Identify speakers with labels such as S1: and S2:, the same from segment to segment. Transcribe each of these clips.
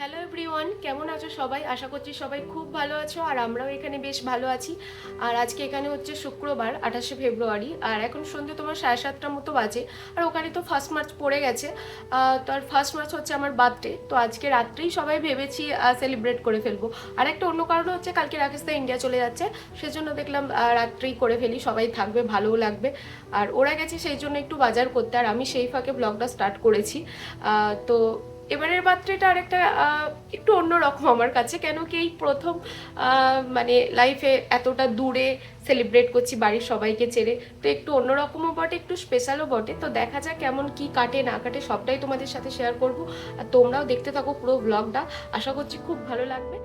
S1: Hello everyone কেমন আছো সবাই? আশা করছি সবাই খুব ভালো আছো আর আমরাও এখানে বেশ ভালো আছি। আর আজকে এখানে হচ্ছে শুক্রবার, আঠাশে ফেব্রুয়ারি। আর এখন সন্ধ্যে তোমার সাড়ে সাতটার মতো বাজে। আর ওখানে তো ফার্স্ট মার্চ পড়ে গেছে। তো আর ফার্স্ট মার্চ হচ্ছে আমার বার্থডে তো আজকে রাত্রেই সবাই ভেবেছি সেলিব্রেট করে ফেলব। আর একটা অন্য কারণ হচ্ছে কালকে রাকেশ দা ইন্ডিয়া চলে যাচ্ছে। সেজন্য দেখলাম রাত্রেই করে ফেলি। সবাই থাকবে, ভালোও লাগবে। আর ওরা গেছে, সেই জন্য একটু বাজার করতে। আর আমি সেই ফাঁকে ব্লগটা স্টার্ট করেছি। তো এবারের বার্থডেটা আরেকটা একটু অন্যরকম আমার কাছে। কেন কি এই প্রথম মানে লাইফে এতটা দূরে সেলিব্রেট করছি বাড়ির সবাইকে ছেড়ে, তো একটু অন্যরকমও বটে, একটু স্পেশালও বটে। তো দেখা যাক কেমন কি কাটে, না কাটে, সবটাই তোমাদের সাথে শেয়ার করব। আর তোমরাও দেখতে থাকো পুরো ব্লগটা আশা করছি খুব ভালো লাগবে।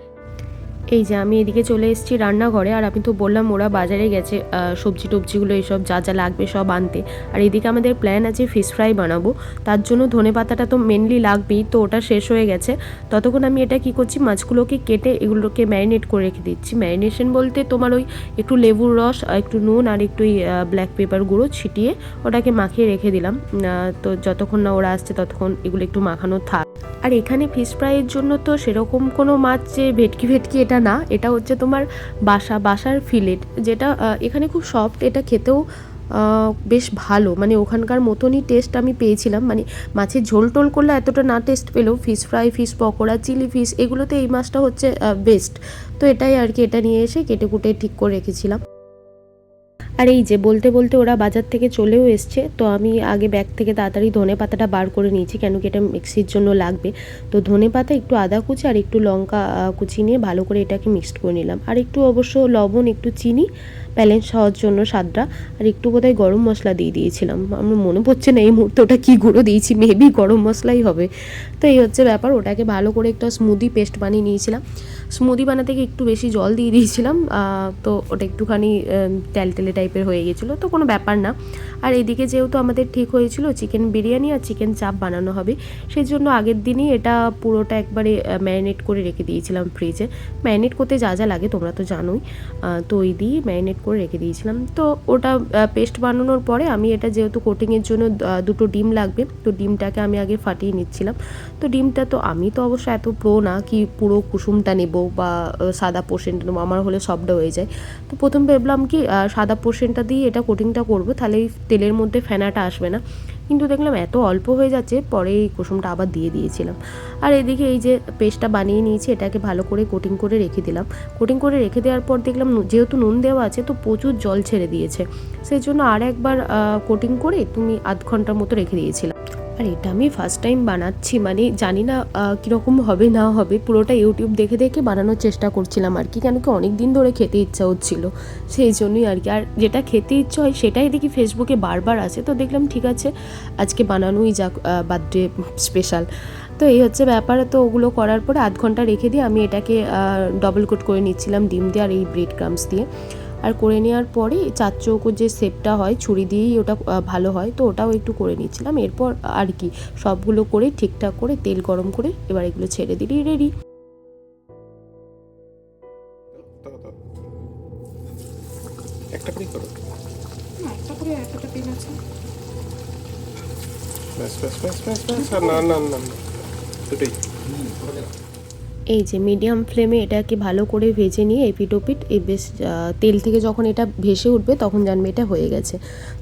S1: এই যে আমি এদিকে চলে এসেছি রান্নাঘরে, আর আমি তো বললাম ওরা বাজারে গেছে সবজি টবজিগুলো এইসব যা যা লাগবে সব আনতে। আর এদিকে আমাদের প্ল্যান আছে ফিশ ফ্রাই বানাবো। তার জন্য ধনে পাতাটা তো মেনলি লাগবেই, তো ওটা শেষ হয়ে গেছে। ততক্ষণ আমি এটা কি করছি, মাছগুলোকে কেটে এগুলোকে ম্যারিনেট করে রেখে দিচ্ছি। ম্যারিনেশন বলতে তোমার ওই একটু লেবুর রস একটু নুন, আর একটু ওই ব্ল্যাক পেপার গুঁড়ো ছিটিয়ে ওটাকে মাখিয়ে রেখে দিলাম। তো যতক্ষণ না ওরা আসছে ততক্ষণ এগুলো একটু মাখানো থাক। আর এখানে ফিশ ফ্রাইয়ের জন্য তো সেরকম কোনো মাছ যে ভেটকি ভেটকি এটা না, এটা হচ্ছে তোমার বাসা, বাসার ফিলেট যেটা এখানে খুব সফট এটা খেতেও বেশ ভালো। মানে ওখানকার মতনই টেস্ট আমি পেয়েছিলাম। মানে মাছের ঝোল টোল করলে এতটা না টেস্ট পেলেও fish fry fish pakora chilli fish এগুলোতে এই মাছটা হচ্ছে বেস্ট তো এটাই আর কি, এটা নিয়ে এসে কেটে কুটে ঠিক করে রেখেছিলাম। আর এই যে বলতে বলতে ওরা বাজার থেকে চলেও এসছে, তো আমি আগে ব্যাগ থেকে তাড়াতাড়ি ধনে পাতাটা বার করে নিয়েছি কেন কি এটা মিক্সির জন্য লাগবে। তো ধনে পাতা, একটু আদা কুচি আর একটু লঙ্কা কুচি নিয়ে ভালো করে এটাকে মিক্সড করে নিলাম। আর একটু অবশ্য লবণ, একটু চিনি, ব্যালেন্স হওয়ার জন্য স্বাদটা। আর একটু বোধহয় গরম মশলা দিয়ে দিয়েছিলাম। আমার মনে পড়ছে না এই মুহূর্তে ওটা কী গুঁড়ো দিয়েছি মেবি গরম মশলাই হবে। তো এই হচ্ছে ব্যাপার, ওটাকে ভালো করে একটা স্মুদি পেস্ট বানিয়ে নিয়েছিলাম। স্মুদি বানাতে একটু বেশি জল দিয়ে দিয়েছিলাম তো ওটা একটুখানি তেল তেলে টাইপের হয়ে গেছিল, তো কোনো ব্যাপার না। আর এদিকে যেহেতু আমাদের ঠিক হয়েছিল চিকেন বিরিয়ানি আর চিকেন চাপ বানানো হবে সেই জন্য আগের দিনই এটা পুরোটা একবারে ম্যারিনেট করে রেখে দিয়েছিলাম ফ্রিজে ম্যারিনেট করতে যা যা লাগে তোমরা তো জানোই তো ওই দিয়ে ম্যারিনেট করে রেখে দিয়েছিলাম। তো ওটা পেস্ট বানানোর পরে আমি এটা যেহেতু কোটিংয়ের জন্য দুটো ডিম লাগবে, তো ডিমটাকে আমি আগে ফাটিয়ে নিচ্ছিলাম। তো ডিমটা তো আমি তো অবশ্য এত প্রো না কি পুরো কুসুমটা নেব বা সাদা পোর্শনটা নেব, আমার হলে সবটা হয়ে যায়। তো প্রথম ভাবলাম কি সাদা পোর্শনটা দিয়ে এটা কোটিংটা করব, তাহলে এই তেলের মধ্যে ফেনাটা আসবে না। কিন্তু দেখলাম এত অল্প হয়ে যাচ্ছে, পরে এই কুসুমটা আবার দিয়ে দিয়েছিলাম। আর এদিকে এই যে পেস্টটা বানিয়ে নিয়েছি, এটাকে ভালো করে কোটিং করে রেখে দিলাম। কোটিং করে রেখে দেওয়ার পর দেখলাম যেহেতু নুন দেওয়া আছে, তো প্রচুর জল ছেড়ে দিয়েছে। সেই জন্য আর একবার কোটিং করে তুমি আধ ঘণ্টার মতো রেখে দিয়েছিলাম। আর এটা আমি ফার্স্ট টাইম বানাচ্ছি মানে জানি না কীরকম হবে, না হবে, পুরোটা ইউটিউব দেখে দেখে বানানোর চেষ্টা করছিলাম আর কি, কেন কি অনেক দিন ধরে খেতে ইচ্ছা হচ্ছিল। সেই জন্যই আর কি, আর যেটা খেতে ইচ্ছা হয় সেটাই দেখি ফেসবুকে বারবার আছে তো দেখলাম ঠিক আছে, আজকে বানানোই যাক বার্থডে স্পেশাল তো এই হচ্ছে ব্যাপার, তো ওগুলো করার পরে আধ ঘণ্টা রেখে দিয়ে আমি এটাকে ডবল কোট করে নিচ্ছিলাম ডিম দিয়ে আর এই ব্রেড ক্রামস দিয়ে। আর করে নেওয়ার পরে চার চৌকোর যে শেপটা হয় ছুরি দিয়েই ওটা ভালো হয় তো ওটাও একটু করে নিচ্ছিলাম এরপর আর কি সবগুলো করে ঠিকঠাক করে তেল গরম করে এবার এগুলো ছেড়ে দিলেই রেডি।
S2: একটা করো
S1: একটা করে এতটা পেন আছে।
S2: ব্যাস ব্যাস ব্যাস ব্যাস না না না দুটোই।
S1: এই যে মিডিয়াম ফ্লেমে এটাকে ভালো করে ভেজে নিয়ে এপিট ওপিট এই বেশ তেল থেকে যখন এটা ভেসে উঠবে তখন জানবে এটা হয়ে গেছে।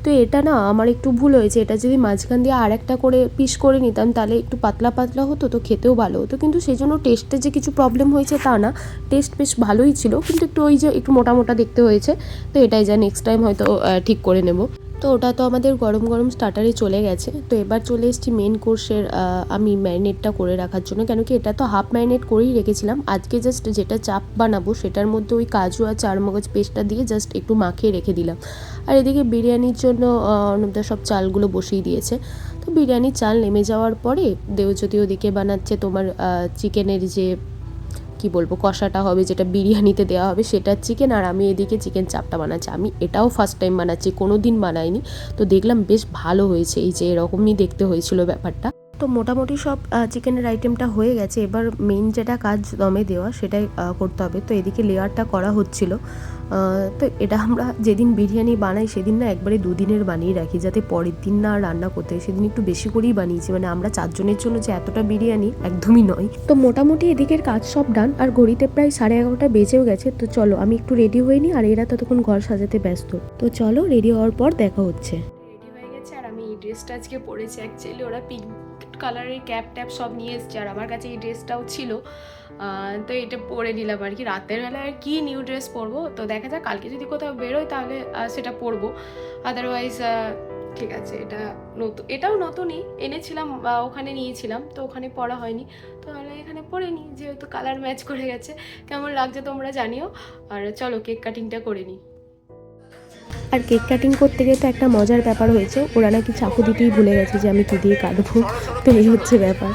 S1: তো এটা না আমার একটু ভুল হয়েছে, এটা যদি মাঝখান দিয়ে আর একটা করে পিস করে নিতাম তাহলে একটু পাতলা পাতলা হতো তো খেতেও ভালো হতো। কিন্তু সেই জন্য টেস্টে যে কিছু প্রবলেম হয়েছে তা না টেস্ট বেশ ভালোই ছিল। কিন্তু একটু ওই যে একটু মোটা মোটা দেখতে হয়েছে, তো এটাই যা নেক্সট টাইম হয়তো ঠিক করে নেব। তো ওটা তো আমাদের গরম গরম স্টার্টারে চলে গেছে। তো এবার চলে এসেছি মেন কোর্সের আমি ম্যারিনেটটা করে রাখার জন্য। কেন কি এটা তো হাফ ম্যারিনেট করেই রেখেছিলাম। আজকে জাস্ট যেটা চাপ বানাবো সেটার মধ্যে ওই কাজু আর চারমগজ পেস্টটা দিয়ে জাস্ট একটু মাখিয়ে রেখে দিলাম। আর এদিকে বিরিয়ানির জন্য অর্ণবদা সব চালগুলো বসিয়ে দিয়েছে। তো বিরিয়ানির চাল নেমে যাওয়ার পরে দেবজ্যোতি ওদিকে বানাচ্ছে তোমার চিকেনের যে কি বলব, কষাটা হবে, যেটা বিরিয়ানিতে দেওয়া হবে, সেটা চিকেন আর আমি এদিকে চিকেন চাপটা বানাচ্ছি। আমি এটাও ফার্স্ট টাইম বানাচ্ছি কোনো দিন বানাইনি। তো দেখলাম বেশ ভালো হয়েছে, এই যে এরকমই দেখতে হয়েছিল ব্যাপারটা। তো মোটামুটি সব চিকেনের আইটেমটা হয়ে গেছে। এবার মেন যেটা কাজ দমে দেওয়া, সেটাই করতে হবে। তো এদিকে লেয়ারটা করা হচ্ছিল। তো এটা আমরা যেদিন বিরিয়ানি বানাই, সেদিন না একবারে দুদিনের বানিয়ে রাখি, যাতে পরের দিন না রান্না করতে সেদিন একটু বেশি করেই বানিয়েছি। মানে আমরা চারজনের জন্য যে এতটা বিরিয়ানি, একদমই নয়। তো মোটামুটি এদিকের কাজ সব ডান আর ঘড়িতে প্রায় সাড়ে এগারোটা বেজেও গেছে। তো চলো, আমি একটু রেডি হইনি আর এরা ততক্ষণ ঘর সাজাতে ব্যস্ত। তো চলো রেডি হওয়ার পর দেখা হচ্ছে।
S3: ড্রেসটা আজকে পরেছি অ্যাকচুয়ালি ওরা পিঙ্ক কালারের ক্যাপ ট্যাপ সব নিয়ে এসছে। আর আমার কাছে এই ড্রেসটাও ছিল। তো এটা পরে নিলাম আর কি। রাতের বেলায় আর কি নিউ ড্রেস পরবো? তো দেখা যাক, কালকে যদি কোথাও বেরোয় তাহলে সেটা পরবো। আদারওয়াইজ ঠিক আছে, এটা নতুন, এটাও নতুনই। এনেছিলাম, বা ওখানে নিয়েছিলাম, তো ওখানে পরা হয়নি। তো আমরা এখানে পরে নিই, যেহেতু কালার ম্যাচ করে গেছে। কেমন লাগছে তোমরা জানিও। আর চলো কেক কাটিংটা করে নিই।
S1: আর কেক কাটিং করতে গিয়ে তো একটা মজার ব্যাপার হয়েছে। ওরা নাকি চাকু দিতেই ভুলে গেছে যে আমি কী দিয়ে কাটবো। তো এই হচ্ছে ব্যাপার।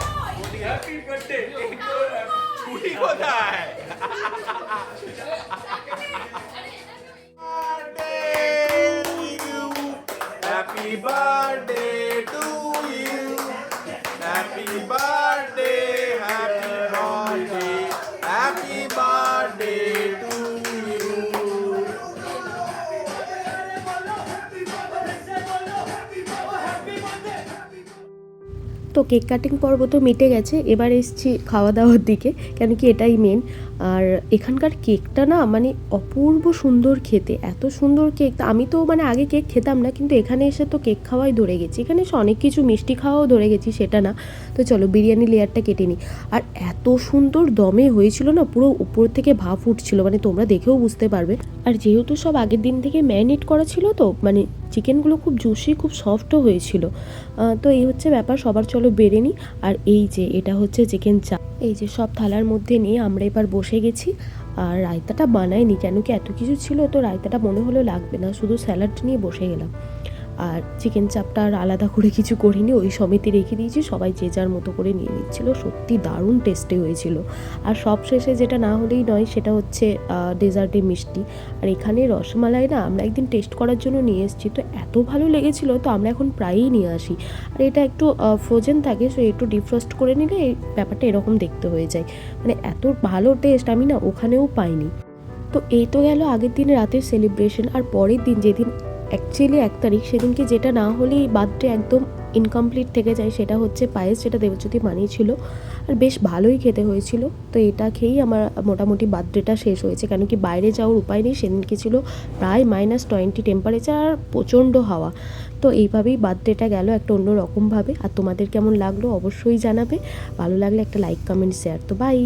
S1: তো কেক কাটিং পর্ব তো মিটে গেছে, এবার এসছি খাওয়া দাওয়ার দিকে, কেন কি এটাই মেন আর এখানকার কেকটা না মানে অপূর্ব সুন্দর খেতে, এত সুন্দর কেক। আমি তো মানে আগে কেক খেতাম না, কিন্তু এখানে এসে তো কেক খাওয়াই ধরে গেছি। এখানে এসে অনেক কিছু মিষ্টি খাওয়াও ধরে গেছি, সেটা না। তো চলো বিরিয়ানি লেয়ারটা কেটে নিই। আর এত সুন্দর দমে হয়েছিল না, পুরো উপর থেকে ভাপ উঠছিল মানে তোমরা দেখেও বুঝতে পারবে। আর যেহেতু সব আগের দিন থেকে ম্যারিনেট করা ছিল তো মানে চিকেনগুলো খুব জুসি খুব সফটও হয়েছিল। তো এই হচ্ছে ব্যাপার, সবার চলো বেড়ে নিই। আর এই যে, এটা হচ্ছে চিকেন চা। এই যে, সব থালার মধ্যে নিয়ে আমরা এবার বসে গেছি। আর রায়তাটা বানাইনি, কেন কি এত কিছু ছিল, তো রায়তাটা মনে হলো লাগবে না, শুধু স্যালাড নিয়ে বসে গেলাম। আর চিকেন চাপটা আর আলাদা করে কিছু করিনি, ওই সমিতি রেখে দিয়েছি, সবাই যে যার মতো করে নিয়ে নিচ্ছিল, সত্যি দারুণ টেস্টে হয়েছিল। আর সব শেষে যেটা না হলেই নয়, সেটা হচ্ছে ডেজার্টে মিষ্টি। আর এখানে রসমালাই না আমরা একদিন টেস্ট করার জন্য নিয়ে এসেছি, তো এত ভালো লেগেছিল, তো আমরা এখন প্রায়ই নিয়ে আসি। আর এটা একটু ফ্রোজেন থাকে সো একটু ডিফ্রস্ট করে নিলে এই ব্যাপারটা এরকম দেখতে হয়ে যায়। মানে এত ভালো টেস্ট আমি না ওখানেও পাইনি। তো এই তো গেল আগের দিন রাতের সেলিব্রেশন আর পরের দিন যেদিন অ্যাকচুয়ালি এক তারিখ, সেদিনকে যেটা না হলেই বার্থডে একদম ইনকমপ্লিট থেকে যায়, সেটা হচ্ছে পায়েস, যেটা দেবজ্যোতি বানিয়েছিল। আর বেশ ভালোই খেতে হয়েছিল। তো এটা খেয়েই আমার মোটামুটি বার্থডেটা শেষ হয়েছে। কেন কি বাইরে যাওয়ার উপায় নেই, সেদিনকে ছিল প্রায় মাইনাস টোয়েন্টি টেম্পারেচার আর প্রচণ্ড হাওয়া। তো এইভাবেই বার্থডেটা গেল একটা অন্য রকমভাবে। আর তোমাদের কেমন লাগল অবশ্যই জানাবে। ভালো লাগলে একটা লাইক কমেন্ট শেয়ার তো বাই